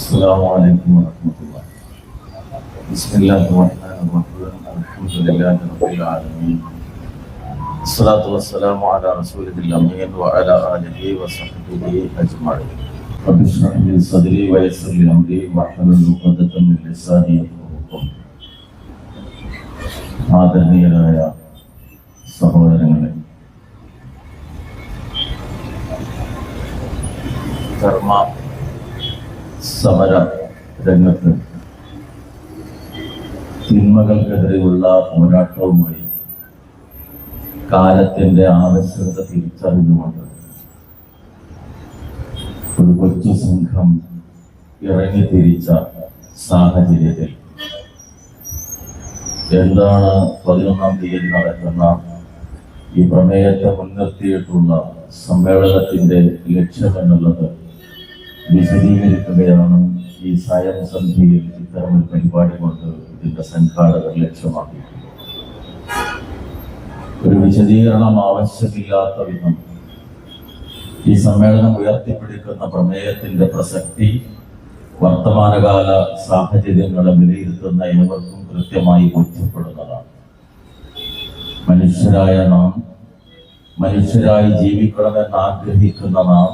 السلام عليكم ورحمة الله بسم الله الرحمن الرحيم الحمد لله رب العالمين الصلاة والسلام على رسوله الأمين وعلى آله وصحبه أجمعين رب اشرح لي صدري ويسر لي أمري واحلل عقدة من لساني يفقهوا قولي ആദരണീയരായ സഹോദരങ്ങളെ ധർമ്മ സമര രംഗത്ത് തിന്മകൾക്കെതിരെയുള്ള പോരാട്ടവുമായി കാലത്തിന്റെ ആവശ്യകത തിരിച്ചറിഞ്ഞുകൊണ്ട് ഒരു കൊച്ചു സംഘം ഇറങ്ങി തിരിച്ച സാഹചര്യത്തിൽ എന്താണ് പതിനൊന്നാം തീയതി നടക്കുന്ന ഈ പ്രമേയത്തെ മുൻനിർത്തിയിട്ടുള്ള സമ്മേളനത്തിന്റെ ലക്ഷ്യം എന്നുള്ളത് വിശദീകരിക്കുകയാണ് ഈ സായം ഇത്തരം ഒരു പരിപാടി കൊണ്ട് ഇതിന്റെ സംഘാടകർ ലക്ഷ്യമാക്കിയിട്ടുള്ളത് ഒരു വിശദീകരണം ആവശ്യമില്ലാത്ത വിധം ഈ സമ്മേളനം ഉയർത്തിപ്പിടിക്കുന്ന പ്രമേയത്തിന്റെ പ്രസക്തി വർത്തമാനകാല സാഹചര്യങ്ങളെ വിലയിരുത്തുന്ന ഏവർക്കും കൃത്യമായി ബോധ്യപ്പെടുന്നതാണ്. മനുഷ്യരായ നാം മനുഷ്യരായി ജീവിക്കണമെന്ന് ആഗ്രഹിക്കുന്ന നാം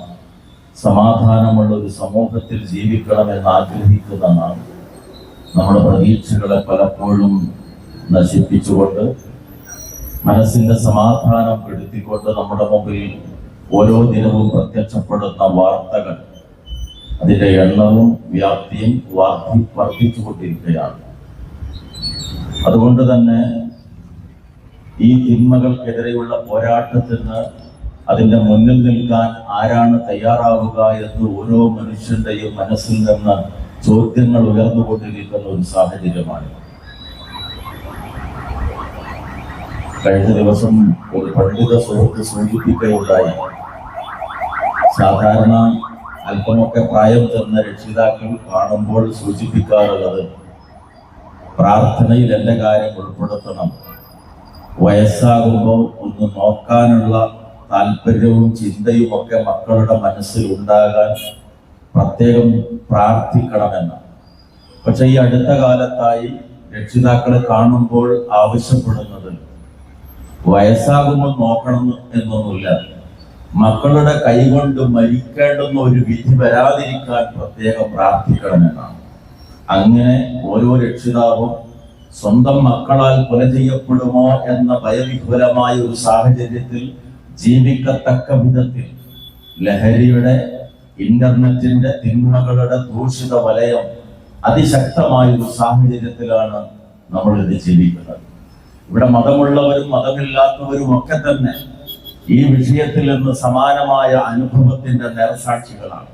സമാധാനമുള്ള ഒരു സമൂഹത്തിൽ ജീവിക്കണമെന്ന് ആഗ്രഹിക്കുന്ന നാം നമ്മുടെ പ്രതീക്ഷകളെ പലപ്പോഴും നശിപ്പിച്ചുകൊണ്ട് മനസ്സിന്റെ സമാധാനം കെടുത്തിക്കൊണ്ട് നമ്മുടെ മുമ്പിൽ ഓരോ ദിനവും പ്രത്യക്ഷപ്പെടുന്ന വാർത്തകൾ അതിന്റെ എണ്ണവും വ്യാപ്തിയും വർദ്ധി വർദ്ധിച്ചുകൊണ്ടിരിക്കുകയാണ്. അതുകൊണ്ട് തന്നെ ഈ തിന്മകൾക്കെതിരെയുള്ള പോരാട്ടത്തിന് അതിന്റെ മുന്നിൽ നിൽക്കാൻ ആരാണ് തയ്യാറാവുക എന്ന് ഓരോ മനുഷ്യന്റെയും മനസ്സിൽ നിന്ന് ചോദ്യങ്ങൾ ഉയർന്നുകൊണ്ടിരിക്കുന്ന ഒരു സാഹചര്യമാണ്. കഴിഞ്ഞ ദിവസം ഒരു പണ്ഡിത സുഹൃത്ത് സൂചിപ്പിക്കുകയുണ്ടായി. സാധാരണ അല്പമൊക്കെ പ്രായം ചെന്ന രക്ഷിതാക്കൾ കാണുമ്പോൾ സൂചിപ്പിക്കാറുള്ളത് പ്രാർത്ഥനയിൽ എന്റെ കാര്യം ഉൾപ്പെടുത്തണം. വയസ്സാകുമ്പോൾ ഒന്ന് നോക്കാനുള്ള താല്പര്യവും ചിന്തയും ഒക്കെ മക്കളുടെ മനസ്സിൽ ഉണ്ടാകാൻ പ്രത്യേകം പ്രാർത്ഥിക്കണമെന്ന്. പക്ഷെ ഈ അടുത്ത കാലത്തായി രക്ഷിതാക്കളെ കാണുമ്പോൾ ആവശ്യപ്പെടുന്നത് വയസ്സാകുമ്പോൾ നോക്കണം എന്നൊന്നുമില്ല. മക്കളുടെ കൈകൊണ്ട് മരിക്കേണ്ടുന്ന ഒരു വിധി വരാതിരിക്കാൻ പ്രത്യേകം പ്രാർത്ഥിക്കണമെന്നാണ് അങ്ങനെ ഓരോ രക്ഷിതാവും സ്വന്തം മക്കളാൽ കൊല ചെയ്യപ്പെടുമോ എന്ന ഭയവിഹുലമായ ഒരു സാഹചര്യത്തിൽ ജീവിക്കത്തക്ക വിധത്തിൽ ലഹരിയുടെ ഇന്റർനെറ്റിന്റെ തിന്മകളുടെ ദൂഷിത വലയം അതിശക്തമായ ഒരു സാഹചര്യത്തിലാണ് നമ്മൾ ഇത് ജീവിക്കുന്നത്. ഇവിടെ മതമുള്ളവരും മതമില്ലാത്തവരും ഒക്കെ തന്നെ ഈ വിഷയത്തിൽ നിന്ന് സമാനമായ അനുഭവത്തിന്റെ നേർസാക്ഷികളാണ്.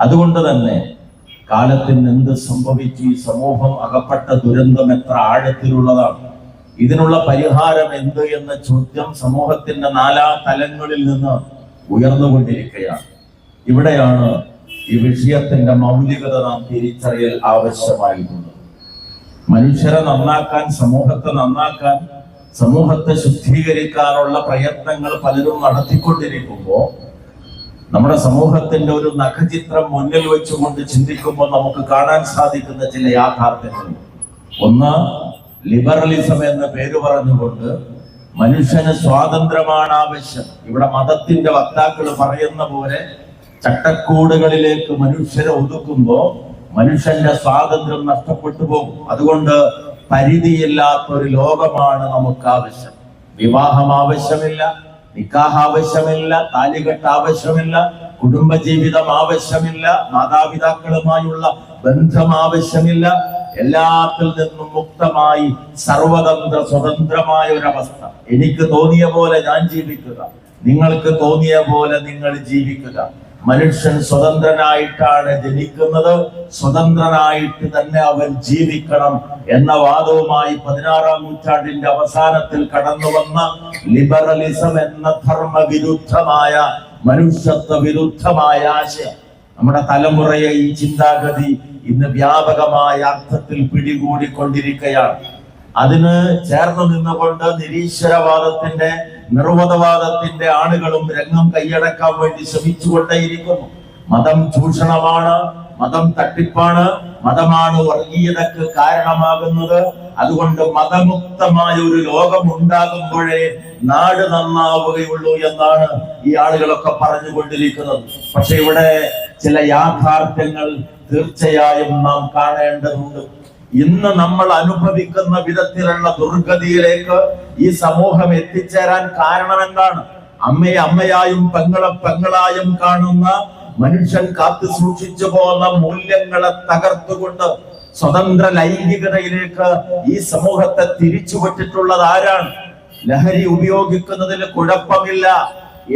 അതുകൊണ്ട് തന്നെ കാലത്തിന് എന്ത് സംഭവിച്ചു ഈ സമൂഹം അകപ്പെട്ട ദുരന്തം എത്ര ആഴത്തിലുള്ളതാണ്. ഇതിനുള്ള പരിഹാരം എന്ത് എന്ന ചോദ്യം സമൂഹത്തിന്റെ നാലാ തലങ്ങളിൽ നിന്ന് ഉയർന്നുകൊണ്ടിരിക്കുകയാണ്. ഇവിടെയാണ് ഈ വിഷയത്തിന്റെ മൗലികത നാം തിരിച്ചറിയൽ ആവശ്യമായിട്ടുള്ളത്. മനുഷ്യരെ നന്നാക്കാൻ സമൂഹത്തെ നന്നാക്കാൻ സമൂഹത്തെ ശുദ്ധീകരിക്കാനുള്ള പ്രയത്നങ്ങൾ പലരും നടത്തിക്കൊണ്ടിരിക്കുമ്പോൾ നമ്മുടെ സമൂഹത്തിന്റെ ഒരു നഖചിത്രം മുന്നിൽ വെച്ചുകൊണ്ട് ചിന്തിക്കുമ്പോൾ നമുക്ക് കാണാൻ സാധിക്കുന്ന ചില യാഥാർത്ഥ്യങ്ങൾ ഒന്ന് ലിബറലിസം എന്ന പേര് പറഞ്ഞുകൊണ്ട് മനുഷ്യന് സ്വാതന്ത്ര്യമാണ് ആവശ്യം. ഇവിടെ മതത്തിന്റെ വക്താക്കൾ പറയുന്ന പോലെ ചട്ടക്കൂടുകളിലേക്ക് മനുഷ്യരെ ഒതുക്കുമ്പോൾ മനുഷ്യന്റെ സ്വാതന്ത്ര്യം നഷ്ടപ്പെട്ടു പോകും. അതുകൊണ്ട് പരിധിയില്ലാത്ത ഒരു ലോകമാണ് നമുക്ക് ആവശ്യം. വിവാഹം ആവശ്യമില്ല നിക്കാഹ് ആവശ്യമില്ല താലികെട്ട് ആവശ്യമില്ല കുടുംബജീവിതം ആവശ്യമില്ല മാതാപിതാക്കളുമായുള്ള ബന്ധം ആവശ്യമില്ല എല്ലാത്തിൽ നിന്നും മുക്തമായി സർവതന്ത്ര സ്വതന്ത്രമായ ഒരവസ്ഥ. എനിക്ക് തോന്നിയ പോലെ ഞാൻ ജീവിക്കുക. നിങ്ങൾക്ക് തോന്നിയ പോലെ നിങ്ങൾ ജീവിക്കുക. മനുഷ്യൻ സ്വതന്ത്രനായിട്ടാണ് ജനിക്കുന്നത്. സ്വതന്ത്രനായിട്ട് തന്നെ അവൻ ജീവിക്കണം എന്ന വാദവുമായി പതിനാറാം നൂറ്റാണ്ടിന്റെ അവസാനത്തിൽ കടന്നു വന്ന ലിബറലിസം എന്ന ധർമ്മവിരുദ്ധമായ മനുഷ്യത്വ വിരുദ്ധമായ ആശയം. നമ്മുടെ തലമുറയെ ഈ ചിന്താഗതി ഇന്ന് വ്യാപകമായ അർത്ഥത്തിൽ പിടികൂടിക്കൊണ്ടിരിക്കുകയാണ്. അതിന് ചേർന്ന് നിന്നുകൊണ്ട് നിരീശ്വരവാദത്തിന്റെ നിർവതവാദത്തിന്റെ ആളുകളും രംഗം കൈയടക്കാൻ വേണ്ടി ശ്രമിച്ചുകൊണ്ടേയിരിക്കുന്നു. മതം ചൂഷണമാണ് മതം തട്ടിപ്പാണ് മതമാണ് വർഗീയതക്ക് കാരണമാകുന്നത്. അതുകൊണ്ട് മതമുക്തമായ ഒരു ലോകം ഉണ്ടാകുമ്പോഴേ നാട് നന്നാവുകയുള്ളൂ എന്നാണ് ഈ ആളുകളൊക്കെ പറഞ്ഞുകൊണ്ടിരിക്കുന്നത്. പക്ഷെ ഇവിടെ ചില യാഥാർത്ഥ്യങ്ങൾ തീർച്ചയായും നാം കാണേണ്ടതുണ്ട്. ഇന്ന് നമ്മൾ അനുഭവിക്കുന്ന വിധത്തിലുള്ള ദുർഗതിയിലേക്ക് ഈ സമൂഹം എത്തിച്ചേരാൻ കാരണം എന്താണ്? അമ്മയെ അമ്മയായും പെങ്ങളെ പെങ്ങളായും കാണുന്ന മനുഷ്യൻ കാത്തു സൂക്ഷിച്ചു പോകുന്ന മൂല്യങ്ങളെ തകർത്തുകൊണ്ട് സ്വതന്ത്ര ലൈംഗികതയിലേക്ക് ഈ സമൂഹത്തെ തിരിച്ചുവിട്ടിട്ടുള്ളത് ആരാണ്? ലഹരി ഉപയോഗിക്കുന്നതിന് കുഴപ്പമില്ല.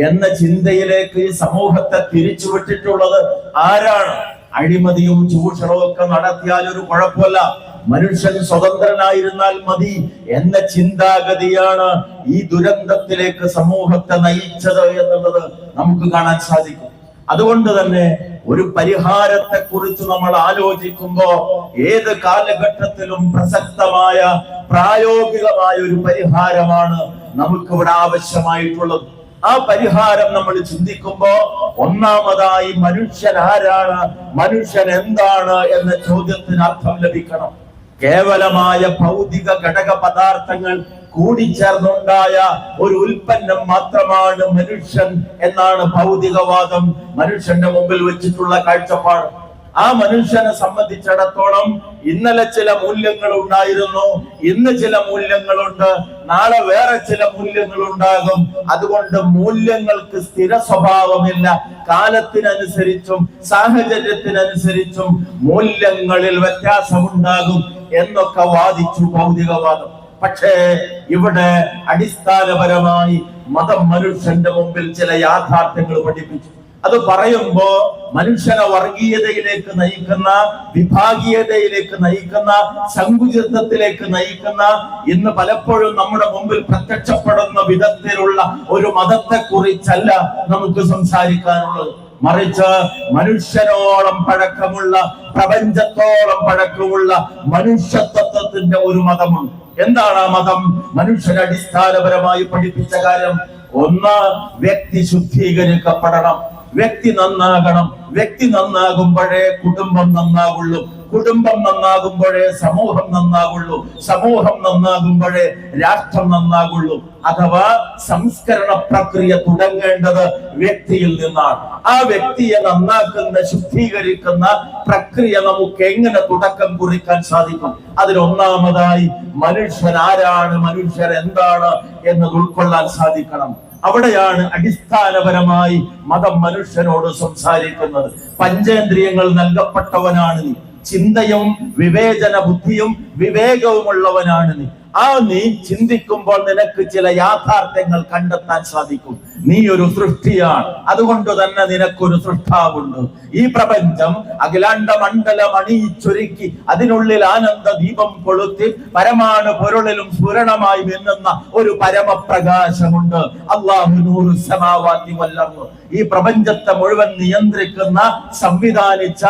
എന്ന ചിന്തയിലേക്ക് ഈ സമൂഹത്തെ തിരിച്ചുവിട്ടിട്ടുള്ളത് ആരാണ്? അഴിമതിയും ചൂഷണവും ഒക്കെ നടത്തിയാൽ ഒരു കുഴപ്പമില്ല. മനുഷ്യൻ സ്വതന്ത്രനായിരുന്നാൽ മതി എന്ന ചിന്താഗതിയാണ് ഈ ദുരന്തത്തിലേക്ക് സമൂഹത്തെ നയിച്ചത് എന്നുള്ളത് നമുക്ക് കാണാൻ സാധിക്കും. അതുകൊണ്ട് തന്നെ ഒരു പരിഹാരത്തെ കുറിച്ച് നമ്മൾ ആലോചിക്കുമ്പോ ഏത് കാലഘട്ടത്തിലും പ്രസക്തമായ പ്രായോഗികമായ ഒരു പരിഹാരമാണ് നമുക്കിവിടെ ആവശ്യമായിട്ടുള്ളത്. ആ പരിഹാരം നമ്മൾ ചിന്തിക്കുമ്പോ ഒന്നാമതായി മനുഷ്യൻ ആരാണ്? മനുഷ്യൻ എന്താണ് എന്ന ചോദ്യത്തിന് അർത്ഥം ലഭിക്കണം. കേവലമായ ഭൗതിക ഘടക പദാർത്ഥങ്ങൾ കൂടിച്ചേർന്നുണ്ടായ ഒരു ഉൽപ്പന്നം മാത്രമാണ് മനുഷ്യൻ എന്നാണ് ഭൗതികവാദം. മനുഷ്യന്റെ മുമ്പിൽ വെച്ചിട്ടുള്ള കാഴ്ചപ്പാട്. ആ മനുഷ്യനെ സംബന്ധിച്ചിടത്തോളം ഇന്നലെ ചില മൂല്യങ്ങൾ ഉണ്ടായിരുന്നു ഇന്ന് ചില മൂല്യങ്ങളുണ്ട് നാളെ വേറെ ചില മൂല്യങ്ങൾ ഉണ്ടാകും. അതുകൊണ്ട് മൂല്യങ്ങൾക്ക് സ്ഥിര സ്വഭാവമില്ല. കാലത്തിനനുസരിച്ചും സാഹചര്യത്തിനനുസരിച്ചും മൂല്യങ്ങളിൽ വ്യത്യാസമുണ്ടാകും എന്നൊക്കെ വാദിച്ചു ഭൗതികവാദം. പക്ഷേ ഇവിടെ അടിസ്ഥാനപരമായി മതം മനുഷ്യന്റെ മുമ്പിൽ ചില യാഥാർത്ഥ്യങ്ങൾ പഠിപ്പിച്ചു. അത് പറയുമ്പോ മനുഷ്യനെ വർഗീയതയിലേക്ക് നയിക്കുന്ന വിഭാഗീയതയിലേക്ക് നയിക്കുന്ന സങ്കുചിതത്തിലേക്ക് നയിക്കുന്ന ഇന്ന് പലപ്പോഴും നമ്മുടെ മുമ്പിൽ പ്രത്യക്ഷപ്പെടുന്ന വിധത്തിലുള്ള ഒരു മതത്തെ കുറിച്ചല്ല നമുക്ക് സംസാരിക്കാനുള്ളത്. മറിച്ച് മനുഷ്യനോളം പഴക്കമുള്ള പ്രപഞ്ചത്തോളം പഴക്കമുള്ള മനുഷ്യത്വത്തിന്റെ ഒരു മതമുണ്ട്. എന്താണ് ആ മതം? മനുഷ്യനെ അടിസ്ഥാനപരമായി പഠിപ്പിച്ച കാര്യം ഒന്ന് വ്യക്തി ശുദ്ധീകരിക്കപ്പെടണം. വ്യക്തി നന്നാകണം. വ്യക്തി നന്നാകുമ്പോഴേ കുടുംബം നന്നാകുള്ളൂ കുടുംബം നന്നാകുമ്പോഴേ സമൂഹം നന്നാകുള്ളൂ സമൂഹം നന്നാകുമ്പോഴേ രാഷ്ട്രം നന്നാകുള്ളൂ. അഥവാ സംസ്കരണ പ്രക്രിയ തുടങ്ങേണ്ടത് വ്യക്തിയിൽ നിന്നാണ്. ആ വ്യക്തിയെ നന്നാക്കുന്ന ശുദ്ധീകരിക്കുന്ന പ്രക്രിയ നമുക്ക് എങ്ങനെ തുടക്കം കുറിക്കാൻ സാധിക്കും? അതിലൊന്നാമതായി മനുഷ്യൻ ആരാണ് മനുഷ്യർ എന്താണ് എന്നത് ഉൾക്കൊള്ളാൻ സാധിക്കണം. അവിടെയാണ് അടിസ്ഥാനപരമായി മതം മനുഷ്യനോട് സംസാരിക്കുന്നത്. പഞ്ചേന്ദ്രിയങ്ങൾ നൽകപ്പെട്ടവനാണ് നീ. ചിന്തയും വിവേചന ബുദ്ധിയും വിവേകവുമുള്ളവനാണ് നീ. ആ നീ ചിന്തിക്കുമ്പോൾ നിനക്ക് ചില യാഥാർത്ഥ്യങ്ങൾ കണ്ടെത്താൻ സാധിക്കും. നീ ഒരു സൃഷ്ടിയാണ്. അതുകൊണ്ട് തന്നെ നിനക്കൊരു സൃഷ്ടാവുണ്ട്. ഈ പ്രപഞ്ചം അഖിലാണ്ട മണ്ഡലം അണിയിച്ചൊരുക്കി അതിനുള്ളിൽ ആനന്ദ ദീപം കൊളുത്തി പരമാണു പൊരുളിലും സ്ഫുരണമായി മിന്നുന്ന ഒരു പരമപ്രകാശമുണ്ട്. അള്ളാഹു നൂറ് സമാവാത്തി വല്ലർന്നു. ഈ പ്രപഞ്ചത്തെ മുഴുവൻ നിയന്ത്രിക്കുന്ന സംവിധാനിച്ച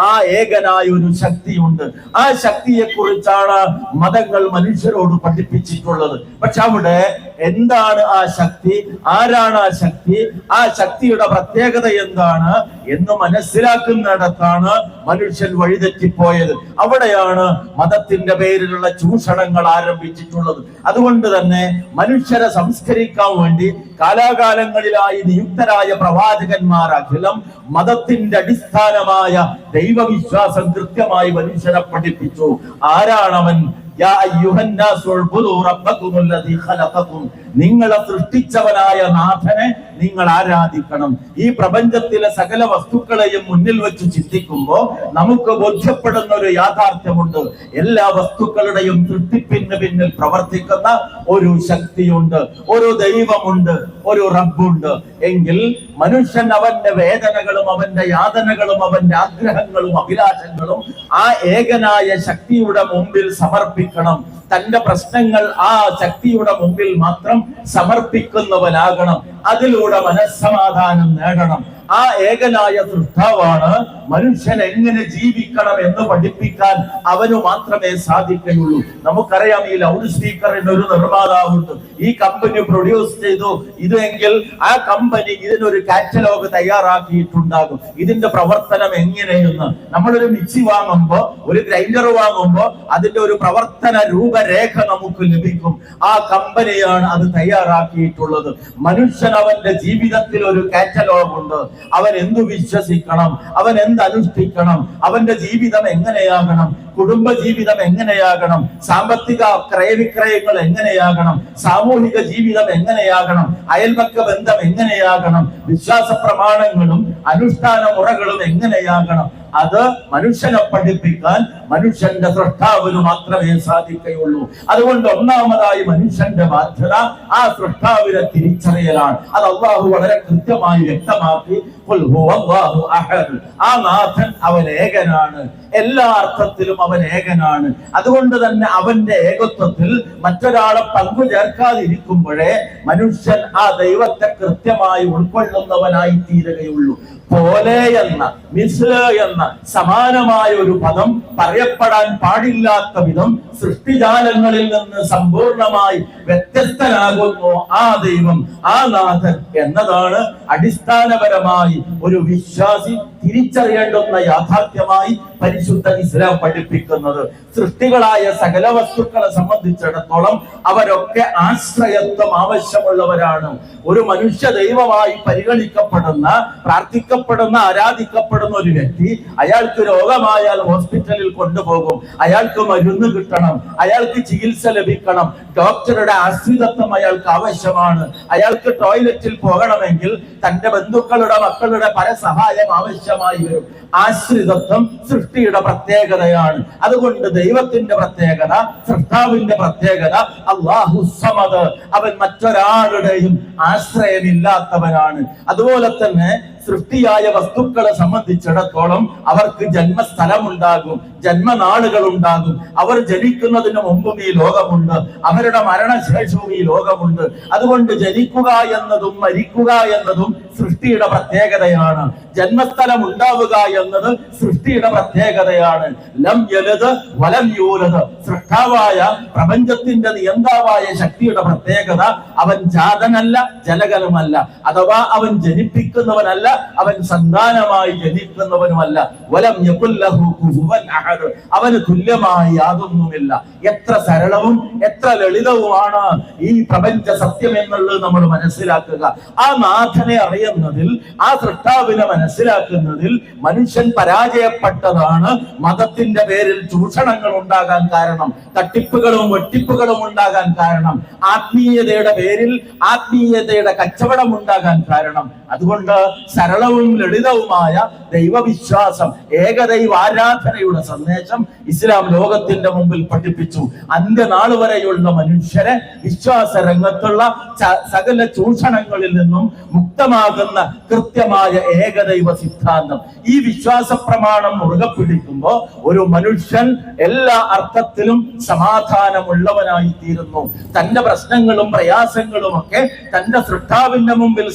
ആ ഏകനായ ഒരു ശക്തിയുണ്ട്. ആ ശക്തിയെ കുറിച്ചാണ് മതങ്ങൾ മനുഷ്യരോട് പഠിപ്പിച്ചിട്ടുള്ളത്. പക്ഷെ അവിടെ എന്താണ് ആ ശക്തി? ആരാണ് ആ ശക്തി? ആ ശക്തിയുടെ പ്രത്യേകത എന്താണ് എന്ന് മനസ്സിലാക്കുന്നിടത്താണ് മനുഷ്യൻ വഴിതെറ്റിപ്പോയത്. അവിടെയാണ് മതത്തിന്റെ പേരിലുള്ള ചൂഷണങ്ങൾ ആരംഭിച്ചിട്ടുള്ളത്. അതുകൊണ്ട് തന്നെ മനുഷ്യരെ സംസ്കരിക്കാൻ വേണ്ടി കാലാകാലങ്ങളിലായി നിയുക്തരായ പ്രവാചകന്മാർ അഖിലം മതത്തിന്റെ അടിസ്ഥാനമായ ദൈവവിശ്വാസം കൃത്യമായി മനുഷ്യരെ പഠിപ്പിച്ചു. ആരാണവൻ? يا أيها الناس اعبدوا ربكم الذي خلقكم നിങ്ങളെ സൃഷ്ടിച്ചവനായ നാഥനെ നിങ്ങൾ ആരാധിക്കണം. ഈ പ്രപഞ്ചത്തിലെ സകല വസ്തുക്കളെയും മുന്നിൽ വെച്ച് ചിന്തിക്കുമ്പോൾ നമുക്ക് ബോധ്യപ്പെടുന്ന ഒരു യാഥാർത്ഥ്യമുണ്ട്. എല്ലാ വസ്തുക്കളുടെയും സൃഷ്ടിപ്പിന് പിന്നിൽ പ്രവർത്തിക്കുന്ന ഒരു ശക്തിയുണ്ട് ഒരു ദൈവമുണ്ട് ഒരു റബ്ബുണ്ട്. എങ്കിൽ മനുഷ്യൻ അവന്റെ വേദനകളും അവന്റെ യാതനകളും അവന്റെ ആഗ്രഹങ്ങളും അഭിലാഷങ്ങളും ആ ഏകനായ ശക്തിയുടെ മുമ്പിൽ സമർപ്പിക്കണം. തന്റെ പ്രശ്നങ്ങൾ ആ ശക്തിയുടെ മുമ്പിൽ മാത്രം സമർപ്പിക്കുന്നവനാകണം. അതിലൂടെ മനസ്സമാധാനം നേടണം. ആ ഏകനായ സൃഷ്ടാവാണ് മനുഷ്യൻ എങ്ങനെ ജീവിക്കണം എന്ന് പഠിപ്പിക്കാൻ അവന് മാത്രമേ സാധിക്കുകയുള്ളൂ. നമുക്കറിയാം ഈ ലൗഡ് സ്പീക്കറിന് ഒരു നിർമ്മാതാവുണ്ട്. ഈ കമ്പനി പ്രൊഡ്യൂസ് ചെയ്തു. ഇതെങ്കിൽ ആ കമ്പനി ഇതിനൊരു കാറ്റലോഗ് തയ്യാറാക്കിയിട്ടുണ്ടാകും. ഇതിന്റെ പ്രവർത്തനം എങ്ങനെയെന്ന്. നമ്മളൊരു മിക്സി വാങ്ങുമ്പോ ഒരു ഗ്രൈൻഡർ വാങ്ങുമ്പോ അതിന്റെ ഒരു പ്രവർത്തന രൂപരേഖ നമുക്ക് ലഭിക്കും. ആ കമ്പനിയാണ് അത് തയ്യാറാക്കിയിട്ടുള്ളത്. മനുഷ്യൻ അവന്റെ ജീവിതത്തിൽ ഒരു കാറ്റലോഗ് ഉണ്ട്. അവൻ എന്തു വിശ്വസിക്കണം? അവൻ എന്ത് അനുഷ്ഠിക്കണം? അവന്റെ ജീവിതം എങ്ങനെയാകണം? കുടുംബ ജീവിതം എങ്ങനെയാകണം? സാമ്പത്തിക ക്രയവിക്രയങ്ങൾ എങ്ങനെയാകണം? സാമൂഹിക ജീവിതം എങ്ങനെയാകണം? അയൽപക്ക ബന്ധം എങ്ങനെയാകണം? വിശ്വാസ പ്രമാണങ്ങളും അനുഷ്ഠാന മുറകളും എങ്ങനെയാകണം? അത് മനുഷ്യനെ പഠിപ്പിക്കാൻ മനുഷ്യന്റെ സൃഷ്ടാവിന് മാത്രമേ സാധിക്കുകയുള്ളൂ. അതുകൊണ്ട് ഒന്നാമതായി മനുഷ്യന്റെ ബാധ്യത ആ സൃഷ്ടാവിനെ തിരിച്ചറിയലാണ്. അത് അള്ളാഹു വളരെ കൃത്യമായി വ്യക്തമാക്കി. ആ നാഥൻ അവൻ ഏകനാണ് എല്ലാ അർത്ഥത്തിലും അവൻ ഏകനാണ് അതുകൊണ്ട് തന്നെ അവന്റെ ഏകത്വത്തിൽ മറ്റൊരാളെ പങ്കു ചേർക്കാതിരിക്കുമ്പോഴേ മനുഷ്യൻ ആ ദൈവത്തെ കൃത്യമായി ഉൾക്കൊള്ളുന്നവനായി തീരുകയുള്ളൂ. പോലെ എന്ന മിസ്ല എന്ന സമാനമായ ഒരു പദം പറയപ്പെടാൻ പാടില്ലാത്ത വിധം സൃഷ്ടിജാലങ്ങളിൽ നിന്ന് സമ്പൂർണമായി വ്യത്യസ്തനാകുന്നു ആ ദൈവം ആ നാഥൻ എന്നതാണ് അടിസ്ഥാനപരമായി ഒരു വിശ്വാസി തിരിച്ചറിയേണ്ടുന്ന യാഥാർത്ഥ്യമായി പരിശുദ്ധ ഇസ്ലാം പഠിപ്പിക്കുന്നത്. സൃഷ്ടികളായ സകല വസ്തുക്കളെ സംബന്ധിച്ചിടത്തോളം അവരൊക്കെ ആശ്രയത്വം ആവശ്യമുള്ളവരാണ്. ഒരു മനുഷ്യ ദൈവമായി പരിഗണിക്കപ്പെടുന്ന പ്രാർത്ഥിക്കപ്പെടുന്ന ആരാധിക്കപ്പെടുന്ന ഒരു വ്യക്തി അയാൾക്ക് രോഗമായാൽ ഹോസ്പിറ്റലിൽ കൊണ്ടുപോകും. അയാൾക്ക് മരുന്ന് കിട്ടണം. അയാൾക്ക് ചികിത്സ ലഭിക്കണം. ഡോക്ടറുടെ ആശ്രിതത്വം അയാൾക്ക് ആവശ്യമാണ്. അയാൾക്ക് ടോയ്ലറ്റിൽ പോകണമെങ്കിൽ തന്റെ ബന്ധുക്കളുടെ മക്കളുടെ പല സഹായം ആവശ്യമായി വരും. ആശ്രിതത്വം സൃഷ്ടിയുടെ പ്രത്യേകതയാണ്. അതുകൊണ്ട് ദൈവത്തിന്റെ പ്രത്യേകത സൃഷ്ടാവിന്റെ പ്രത്യേകത അള്ളാഹു സമദ്. അവൻ മറ്റൊരാളുടെയും ആശ്രയമില്ലാത്തവനാണ്. അതുപോലെ തന്നെ സൃഷ്ടിയായ വസ്തുക്കളെ സംബന്ധിച്ചിടത്തോളം അവർക്ക് ജന്മസ്ഥലമുണ്ടാകും ജന്മനാളുകൾ ഉണ്ടാകും അവർ ജനിക്കുന്നതിന് മുമ്പും ഈ ലോകമുണ്ട്. അവരുടെ മരണശേഷവും ഈ ലോകമുണ്ട്. അതുകൊണ്ട് ജനിക്കുക എന്നതും മരിക്കുക എന്നതും സൃഷ്ടിയുടെ പ്രത്യേകതയാണ്. ജന്മസ്ഥലം ഉണ്ടാവുക എന്നത് സൃഷ്ടിയുടെ പ്രത്യേകതയാണ്. ലം യലത് വലം യൂലത്. സൃഷ്ടാവായ പ്രപഞ്ചത്തിന്റെ നിയന്താവായ ശക്തിയുടെ പ്രത്യേകത അവൻ ജാതനല്ല ജനകനുമല്ല അഥവാ അവൻ ജനിപ്പിക്കുന്നവനല്ല അവൻ സന്താനമായി ജനിക്കുന്നവനുമല്ല. വലം അവന് തുല്യമായി യാതൊന്നുമില്ല. എത്ര സരളവും എത്ര ലളിതവുമാണ് ഈ പ്രപഞ്ച സത്യം എന്നുള്ളത് നമ്മൾ മനസ്സിലാക്കുക. ആ നാഥനെ അറിയുന്നതിൽ ആ സൃഷ്ടാവിനെ മനസ്സിലാക്കുന്നതിൽ മനുഷ്യൻ പരാജയപ്പെട്ടതാണ് മതത്തിന്റെ പേരിൽ ചൂഷണങ്ങൾ ഉണ്ടാകാൻ കാരണം തട്ടിപ്പുകളും വെട്ടിപ്പുകളും ഉണ്ടാകാൻ കാരണം ആത്മീയതയുടെ പേരിൽ ആത്മീയതയുടെ കച്ചവടം ഉണ്ടാകാൻ കാരണം. അതുകൊണ്ട് സരളവും ലളിതവുമായ ദൈവവിശ്വാസം ഏകദൈവ ആരാധനയുടെ സന്ദേശം ഇസ്ലാം ലോകത്തിന്റെ മുമ്പിൽ പഠിപ്പിച്ചു. അന്ത്യനാൾ വരെയുള്ള മനുഷ്യരെ വിശ്വാസ രംഗത്തുള്ള സകല ചൂഷണങ്ങളിൽ നിന്നും മുക്തമാകുന്ന കൃത്യമായ ഏകദൈവ സിദ്ധാന്തം. ഈ വിശ്വാസ പ്രമാണം മുറുകെ പിടിക്കുമ്പോൾ ഒരു മനുഷ്യൻ എല്ലാ അർത്ഥത്തിലും സമാധാനമുള്ളവനായി തീരുന്നു. തന്റെ പ്രശ്നങ്ങളും പ്രയാസങ്ങളും ഒക്കെ തന്റെ സൃഷ്ടാവിന്റെ മുമ്പിൽ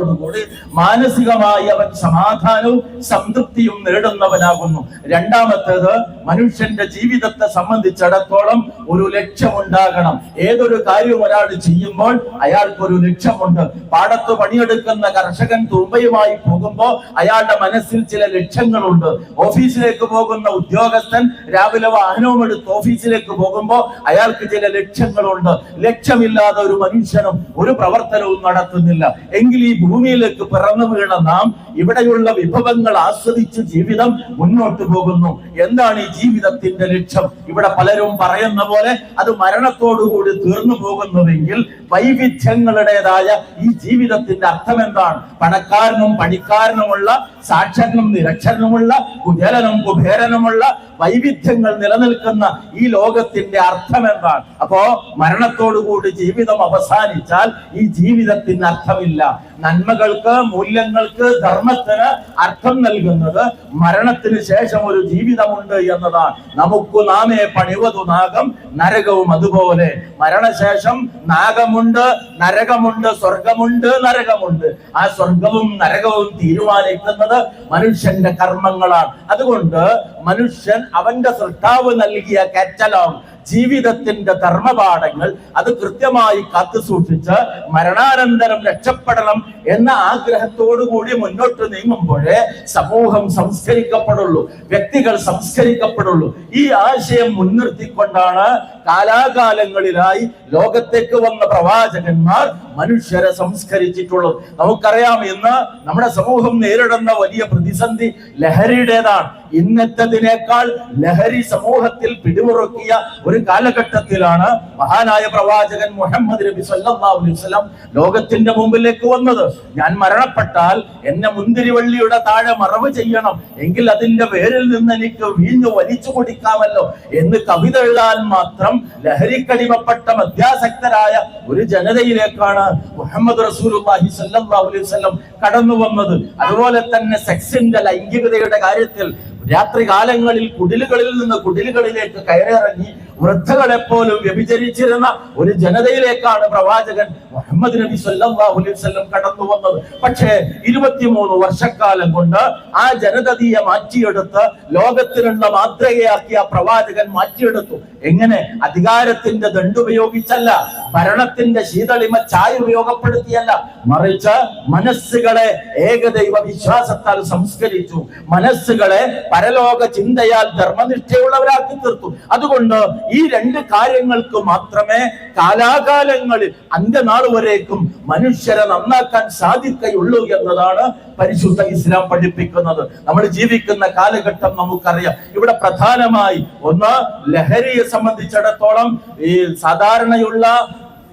സമർപ്പിക്കുന്നതോടുകൂടി മാനസികമായി അവൻ സമാധാനവും സംതൃപ്തിയും നേടുന്നവനാകുന്നു. രണ്ടാമത്തേത് മനുഷ്യന്റെ ജീവിതത്തെ സംബന്ധിച്ചിടത്തോളം ഒരു ലക്ഷ്യമുണ്ടാകണം. ഏതൊരു കാര്യവും ഒരാൾ ചെയ്യുമ്പോൾ അയാൾക്കൊരു ലക്ഷ്യമുണ്ട്. പാടത്ത് പണിയെടുക്കുന്ന കർഷകൻ തൂമ്പയുമായി പോകുമ്പോൾ അയാളുടെ മനസ്സിൽ ചില ലക്ഷ്യങ്ങളുണ്ട്. ഓഫീസിലേക്ക് പോകുന്ന ഉദ്യോഗസ്ഥൻ രാവിലെ വാഹനവും എടുത്ത് ഓഫീസിലേക്ക് പോകുമ്പോൾ അയാൾക്ക് ചില ലക്ഷ്യങ്ങളുണ്ട്. ലക്ഷ്യമില്ലാതെ ഒരു മനുഷ്യനും ഒരു പ്രവർത്തനവും നടത്തുന്നില്ല. എങ്കിൽ ഈ ഭൂമിയിലേക്ക് പിറന്നു വീണ നാം ഇവിടെയുള്ള വിഭവങ്ങൾ ആസ്വദിച്ച് ജീവിതം മുന്നോട്ട് പോകുന്നു. എന്താണ് ഈ ജീവിതത്തിന്റെ ലക്ഷ്യം? ഇവിടെ പലരും പറയുന്ന പോലെ അത് മരണത്തോടുകൂടി തീർന്നു പോകുന്നുവെങ്കിൽ വൈവിധ്യങ്ങളുടേതായ ഈ ജീവിതത്തിന്റെ അർത്ഥം എന്താണ് പണക്കാരനും പണിക്കാരനുമുള്ള സാക്ഷരനും നിരക്ഷരനുമുള്ള കുചേലനും കുബേരനുമുള്ള വൈവിധ്യങ്ങൾ നിലനിൽക്കുന്ന ഈ ലോകത്തിന്റെ അർത്ഥം എന്താണ് അപ്പോ മരണത്തോടുകൂടി ജീവിതം അവസാനിച്ചാൽ ഈ ജീവിതത്തിന് അർത്ഥമില്ല. നന്മകൾക്ക് മൂല്യങ്ങൾക്ക് ധർമ്മത്തിന് അർത്ഥം നൽകുന്നത് മരണത്തിന് ശേഷം ഒരു ജീവിതമുണ്ട് എന്നതാണ്. നമുക്ക് നാമേ പണിവതു നാഗം നരകവും അതുപോലെ. മരണശേഷം നാഗമുണ്ട് സ്വർഗമുണ്ട് നരകമുണ്ട് സ്വർഗമുണ്ട് നരകമുണ്ട്. ആ സ്വർഗവും നരകവും തീരുമാനിക്കുന്നത് മനുഷ്യന്റെ കർമ്മങ്ങളാണ്. അതുകൊണ്ട് മനുഷ്യൻ അവന്റെ സൃഷ്ടാവ് നൽകിയ കാറ്റലോഗ് ജീവിതത്തിന്റെ ധർമ്മപാഠങ്ങൾ അത് കൃത്യമായി കാത്തു സൂക്ഷിച്ച് മരണാനന്തരം രക്ഷപ്പെടണം എന്ന ആഗ്രഹത്തോടു കൂടി മുന്നോട്ട് നീങ്ങുമ്പോഴേ സമൂഹം സംസ്കരിക്കപ്പെടുള്ളൂ വ്യക്തികൾ സംസ്കരിക്കപ്പെടുള്ളൂ. ഈ ആശയം മുൻനിർത്തിക്കൊണ്ടാണ് കാലാകാലങ്ങളിലായി ലോകത്തേക്ക് വന്ന പ്രവാചകന്മാർ മനുഷ്യരെ സംസ്കരിച്ചിട്ടുള്ളത്. നമുക്കറിയാം ഇന്ന് നമ്മുടെ സമൂഹം നേരിടുന്ന വലിയ പ്രതിസന്ധി ലഹരിയുടേതാണ്. ഇന്നത്തതിനേക്കാൾ ലഹരി സമൂഹത്തിൽ പിടിമുറുക്കിയ ഒരു കാലഘട്ടത്തിലാണ് മഹാനായ പ്രവാചകൻ മുഹമ്മദ് നബി സല്ലല്ലാഹു അലൈഹി വസല്ലം ലോകത്തിന്റെ മുമ്പിലേക്ക് വന്നത്. ഞാൻ മരണപ്പെട്ടാൽ എന്നെ മുന്തിരിവള്ളിയുടെ താഴെ മറവ് ചെയ്യണം. എങ്കിൽ അതിന്റെ പേരിൽ നിന്ന് എനിക്ക് വീഞ്ഞു വലിച്ചു കുടിക്കാമല്ലോ എന്ന് കവിത എഴുതാൻ മാത്രം ലഹരിക്കടിമപ്പെട്ട മധ്യാസക്തരായ ഒരു ജനതയിലേക്കാണ് മുഹമ്മദ് റസൂലുള്ളാഹി സല്ലല്ലാഹു അലൈഹി വസല്ലം കടന്നു വന്നത്. അതുപോലെ തന്നെ സെക്സിന്റെ ലൈംഗികതയുടെ കാര്യത്തിൽ രാത്രി കാലങ്ങളിൽ കുടിലുകളിൽ നിന്ന് കുടിലുകളിലേക്ക് കയറിയിറങ്ങി വൃദ്ധകളെ പോലും വ്യഭിചരിച്ചിരുന്ന ഒരു ജനതയിലേക്കാണ് പ്രവാചകൻ മുഹമ്മദ് നബി സല്ലല്ലാഹു അലൈഹി വസല്ലം കടന്നു വന്നത്. പക്ഷേ ഇരുപത്തിമൂന്ന് വർഷക്കാലം കൊണ്ട് ആ ജനതയെ മാറ്റിയെടുത്ത് ലോകത്തിനുള്ള മാതൃകയാക്കിയ പ്രവാചകൻ മാറ്റിയെടുത്തു. എങ്ങനെ? അധികാരത്തിന്റെ ദണ്ടുപയോഗിച്ചല്ല ഭരണത്തിന്റെ ശീതളിമ ചായ ഉപയോഗപ്പെടുത്തിയല്ല. മറിച്ച് മനസ്സുകളെ ഏകദൈവ വിശ്വാസത്താൽ സംസ്കരിച്ചു. മനസ്സുകളെ പരലോക ചിന്തയാൽ ധർമ്മനിഷ്ഠയുള്ളവരാക്കി തീർത്തു. അതുകൊണ്ട് ഈ രണ്ട് കാര്യങ്ങൾക്ക് മാത്രമേ കാലാകാലങ്ങളിൽ അന്ത്യനാൾ വരേക്കും മനുഷ്യരെ നന്നാക്കാൻ സാധിക്കുകയുള്ളൂ എന്നതാണ് പരിശുദ്ധ ഇസ്ലാം പഠിപ്പിക്കുന്നത്. നമ്മൾ ജീവിക്കുന്ന കാലഘട്ടം നമുക്കറിയാം. ഇവിടെ പ്രധാനമായി ഒന്ന് ലഹരിയെ സംബന്ധിച്ചിടത്തോളം ഈ സാധാരണയുള്ള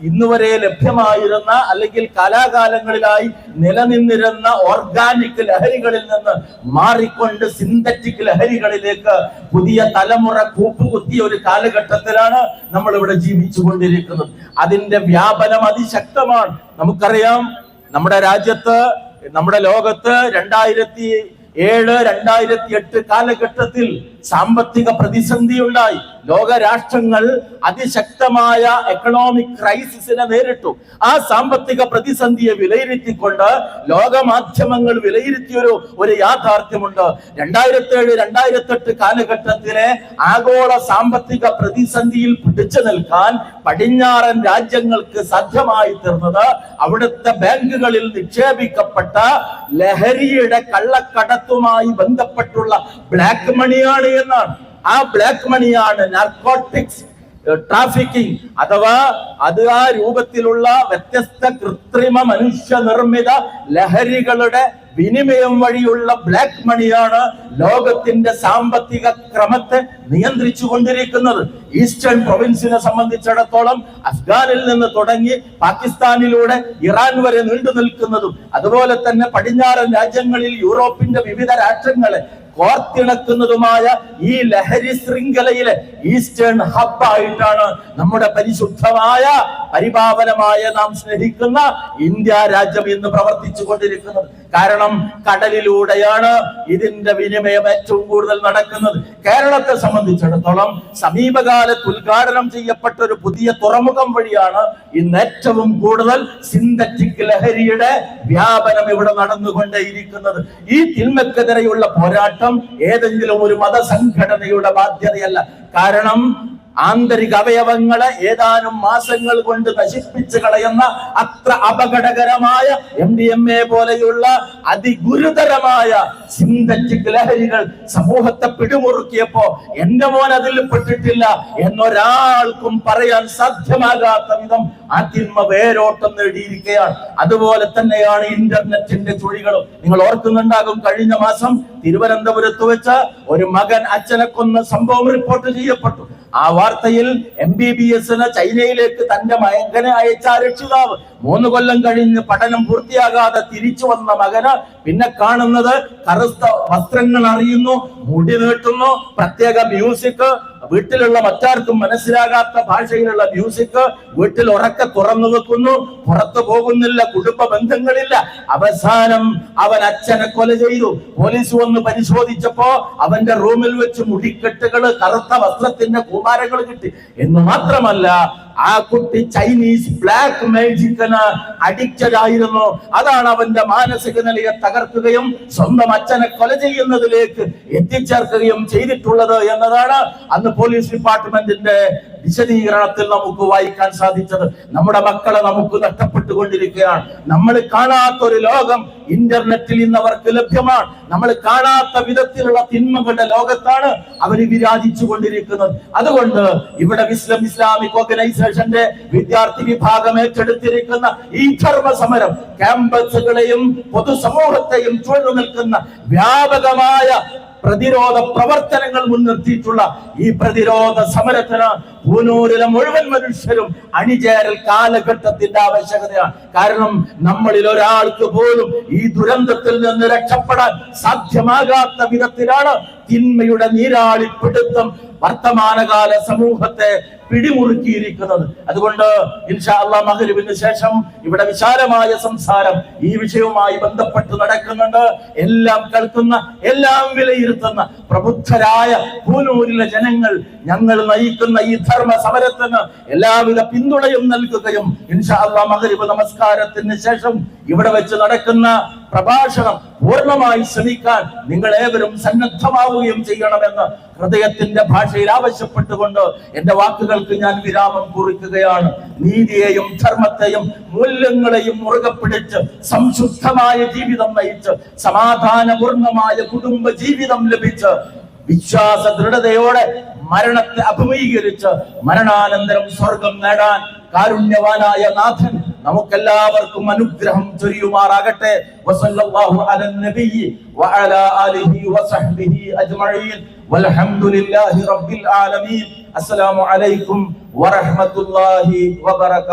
ഇന്ന് വരെ ലഭ്യമായിരുന്ന അല്ലെങ്കിൽ കാലാകാലങ്ങളിലായി നിലനിന്നിരുന്ന ഓർഗാനിക് ലഹരികളിൽ നിന്ന് മാറിക്കൊണ്ട് സിന്തറ്റിക് ലഹരികളിലേക്ക് പുതിയ തലമുറ കൂപ്പുകുത്തിയ ഒരു കാലഘട്ടത്തിലാണ് നമ്മൾ ഇവിടെ ജീവിച്ചു കൊണ്ടിരിക്കുന്നത് അതിന്റെ വ്യാപനം അതിശക്തമാണ്. നമുക്കറിയാം നമ്മുടെ രാജ്യത്ത് നമ്മുടെ ലോകത്ത് രണ്ടായിരത്തി ഏഴ് രണ്ടായിരത്തി എട്ട് കാലഘട്ടത്തിൽ സാമ്പത്തിക പ്രതിസന്ധി ഉണ്ടായി ലോകരാഷ്ട്രങ്ങൾ അതിശക്തമായ എക്കണോമിക് ക്രൈസിസിനെ നേരിട്ടു. ആ സാമ്പത്തിക പ്രതിസന്ധിയെ വിലയിരുത്തിക്കൊണ്ട് ലോകമാധ്യമങ്ങൾ വിലയിരുത്തിയ ഒരു ഒരു യാഥാർത്ഥ്യമുണ്ട്. രണ്ടായിരത്തി ഏഴ് രണ്ടായിരത്തി എട്ട് കാലഘട്ടത്തിലെ ആഗോള സാമ്പത്തിക പ്രതിസന്ധിയിൽ പിടിച്ചു നിൽക്കാൻ പടിഞ്ഞാറൻ രാജ്യങ്ങൾക്ക് സാധ്യമായി തീർന്നത് അവിടുത്തെ ബാങ്കുകളിൽ നിക്ഷേപിക്കപ്പെട്ട ലഹരിയുടെ കള്ളക്കടത്തുമായി ബന്ധപ്പെട്ടുള്ള ബ്ലാക്ക് മണിയാണ് എന്നാണ് ആ ബ്ലാക്ക് മണിയാണ് നാർക്കോട്ടിക്സ് ട്രാഫിക്കിംഗ് അഥവാ അത് ആ രൂപത്തിലുള്ള വ്യത്യസ്ത കൃത്രിമ മനുഷ്യ നിർമ്മിത ലഹരികളുടെ വിനിമയം വഴിയുള്ള ബ്ലാക്ക് മണിയാണ് ലോകത്തിന്റെ സാമ്പത്തിക ക്രമത്തെ നിയന്ത്രിച്ചു കൊണ്ടിരിക്കുന്നത് ഈസ്റ്റേൺ പ്രൊവിൻസിനെ സംബന്ധിച്ചിടത്തോളം അഫ്ഗാനിൽ നിന്ന് തുടങ്ങി പാകിസ്ഥാനിലൂടെ ഇറാൻ വരെ നീണ്ടു നിൽക്കുന്നതും അതുപോലെ തന്നെ പടിഞ്ഞാറൻ രാജ്യങ്ങളിൽ യൂറോപ്പിന്റെ വിവിധ രാഷ്ട്രങ്ങളെ കോർത്തിണക്കുന്നതുമായ ഈ ലഹരി ശൃംഖലയിലെ ഈസ്റ്റേൺ ഹബ്ബായിട്ടാണ് നമ്മുടെ പരിശുദ്ധമായ പരിപാവനമായ നാം സ്നേഹിക്കുന്ന ഇന്ത്യ രാജ്യം ഇന്ന് പ്രവർത്തിച്ചു കൊണ്ടിരിക്കുന്നത് കാരണം കടലിലൂടെയാണ് ഇതിന്റെ വിനിമയം ഏറ്റവും കൂടുതൽ നടക്കുന്നത്. കേരളത്തെ സംബന്ധിച്ചിടത്തോളം സമീപകാലത്ത് ഉദ്ഘാടനം ചെയ്യപ്പെട്ട ഒരു പുതിയ തുറമുഖം വഴിയാണ് ഇന്ന് ഏറ്റവും കൂടുതൽ സിന്തറ്റിക് ലഹരിയുടെ വ്യാപനം ഇവിടെ നടന്നുകൊണ്ടേയിരിക്കുന്നത്. ഈ തിന്മക്കെതിരെയുള്ള പോരാട്ടം ഏതെങ്കിലും ഒരു മതസംഘടനയുടെ ബാധ്യതയല്ല. കാരണം ആന്തരിക അവയവങ്ങളെ ഏതാനും മാസങ്ങൾ കൊണ്ട് നശിപ്പിച്ചു കളയുന്ന അത്ര അപകടകരമായ എം ഡി എം എ പോലെയുള്ള അതിഗുരുതരമായ സിന്തറ്റിക് ലഹരികൾ സമൂഹത്തെ പിടിമുറുക്കിയപ്പോ എന്റെ മോൻ അതിൽ പെട്ടിട്ടില്ല എന്നൊരാൾക്കും പറയാൻ സാധ്യമാകാത്ത വിധം ആ വേരോട്ടം നേടിയിരിക്കുകയാണ്. അതുപോലെ തന്നെയാണ് ഇന്റർനെറ്റിന്റെ ചുഴികളും. നിങ്ങൾ ഓർക്കുന്നുണ്ടാകും കഴിഞ്ഞ മാസം തിരുവനന്തപുരത്ത് വെച്ച് ഒരു മകൻ അച്ഛനെ കൊന്ന സംഭവം റിപ്പോർട്ട് ചെയ്യപ്പെട്ടു. ആ വാർത്തയിൽ എം ബി ബി എസിന് ചൈനയിലേക്ക് തന്റെ മകനെ അയച്ച രക്ഷിതാവ് മൂന്ന് കൊല്ലം കഴിഞ്ഞ് പഠനം പൂർത്തിയാകാതെ തിരിച്ചു വന്ന മകന് പിന്നെ കാണുന്നത് കറുത്ത വസ്ത്രങ്ങൾ അറിയുന്നു മുടി നീട്ടുന്നു പ്രത്യേക മ്യൂസിക് വീട്ടിലുള്ള മറ്റാർക്കും മനസ്സിലാകാത്ത ഭാഷയിലുള്ള മ്യൂസിക് വീട്ടിൽ ഉറക്കെ തുറന്നു വെക്കുന്നു. പുറത്തു പോകുന്നില്ല കുടുംബ ബന്ധങ്ങളില്ല. അവസാനം അവൻ അച്ഛനെ കൊല ചെയ്തു. പോലീസ് വന്ന് പരിശോധിച്ചപ്പോ അവന്റെ റൂമിൽ വെച്ച് മുടിക്കെട്ടുകൾ കറുത്ത വസ്ത്രത്തിന്റെ കൂമാരങ്ങൾ കിട്ടി. എന്ന് മാത്രമല്ല ആ കുട്ടി ചൈനീസ് ബ്ലാക്ക് മാജിക്കിന് അഡിക്റ്റഡ് ആയിരുന്നു അതാണ് അവന്റെ മാനസിക നിലയെ തകർക്കുകയും സ്വന്തം അച്ഛനെ കൊല ചെയ്യുന്നതിലേക്ക് എത്തിച്ചേർക്കുകയും ചെയ്തിട്ടുള്ളത് എന്നതാണ് അന്ന് പോലീസ് ഡിപ്പാർട്ട്മെന്റിന്റെ വിശദീകരണത്തിൽ നമുക്ക് വായിക്കാൻ സാധിച്ചത് നമ്മുടെ മക്കളെ നമുക്ക് നഷ്ടപ്പെട്ടുകൊണ്ടിരിക്കുകയാണ്. നമ്മൾ കാണാത്ത ഒരു ലോകം ഇന്റർനെറ്റിൽ ഇന്ന് അവർക്ക് ലഭ്യമാണ്. നമ്മൾ കാണാത്ത വിധത്തിലുള്ള തിന്മകളുടെ ലോകത്താണ് അവർ വിരാജിച്ചു കൊണ്ടിരിക്കുന്നത് അതുകൊണ്ട് ഇവിടെ ഇസ്ലാം ഇസ്ലാമിക് ഓർഗനൈസേഷന്റെ വിദ്യാർത്ഥി വിഭാഗം ഏറ്റെടുത്തിരിക്കുന്ന ഈ ധർമ്മ സമരം ക്യാമ്പസുകളെയും പൊതുസമൂഹത്തെയും ചുഴന്നു നിൽക്കുന്ന വ്യാപകമായ പ്രതിരോധ പ്രവർത്തനങ്ങൾ മുൻനിർത്തിയിട്ടുള്ള ഈ പ്രതിരോധ സമരത്തിന് പൂനൂരിലെ മുഴുവൻ മനുഷ്യരും അണിചേരൽ കാലഘട്ടത്തിന്റെ ആവശ്യകതയാണ്. കാരണം നമ്മളിൽ ഒരാൾക്ക് പോലും ഈ ദുരന്തത്തിൽ നിന്ന് രക്ഷപ്പെടാൻ സാധ്യമാകാത്ത വിധത്തിലാണ് തിന്മയുടെ നീരാളിപ്പിടുത്തം വർത്തമാനകാല സമൂഹത്തെ പിടിമുറുക്കിയിരിക്കുന്നത്. അതുകൊണ്ട് ഇൻഷാ മഗ്രിബിന് ശേഷം ഇവിടെ വിശാലമായ സംസാരം ഈ വിഷയവുമായി ബന്ധപ്പെട്ട് നടക്കുന്നുണ്ട്. എല്ലാം കേൾക്കുന്ന എല്ലാം വിലയിരുത്തുന്ന പ്രബുദ്ധരായ പൂനൂരിലെ ജനങ്ങൾ ഞങ്ങൾ നയിക്കുന്ന ഈ ധർമ്മ സമരത്തിന് എല്ലാവിധ പിന്തുണയും നൽകുകയും ഇൻഷാ അള്ളാഹ് മഗ്രിബ് നമസ്കാരത്തിന് ശേഷം ഇവിടെ വെച്ച് നടക്കുന്ന പ്രഭാഷണം പൂർണമായി ശ്രമിക്കാൻ നിങ്ങൾ ഏവരും സന്നദ്ധമാവുകയും ചെയ്യണമെന്ന് ഹൃദയത്തിന്റെ ഭാഷയിൽ ആവശ്യപ്പെട്ടുകൊണ്ട് എന്റെ വാക്കുകൾക്ക് ഞാൻ വിരാമം കുറിക്കുകയാണ്. നീതിയെയും ധർമ്മത്തെയും മൂല്യങ്ങളെയും മുറുകെ പിടിച്ച് സംശുദ്ധമായ ജീവിതം നയിച്ച് സമാധാനപൂർണമായ കുടുംബ ജീവിതം ലഭിച്ച് വിശ്വാസ ദൃഢതയോടെ മരണത്തെ അഭിമുഖീകരിച്ച് മരണാനന്തരം സ്വർഗം നേടാൻ കാരുണ്യവാനായ നാഥൻ നമുക്കെല്ലാവർക്കും അനുഗ്രഹം ചൊരിയുമാറാകട്ടെ. വസല്ലല്ലാഹു അലൻ വസഹ്ബിഹി അജ്മഈൻ. വൽഹംദുലില്ലാഹി റബ്ബിൽ ആലമീൻ. അസ്സലാമു അലൈക്കും വറഹ്മത്തുള്ളാഹി വബറകാതുഹു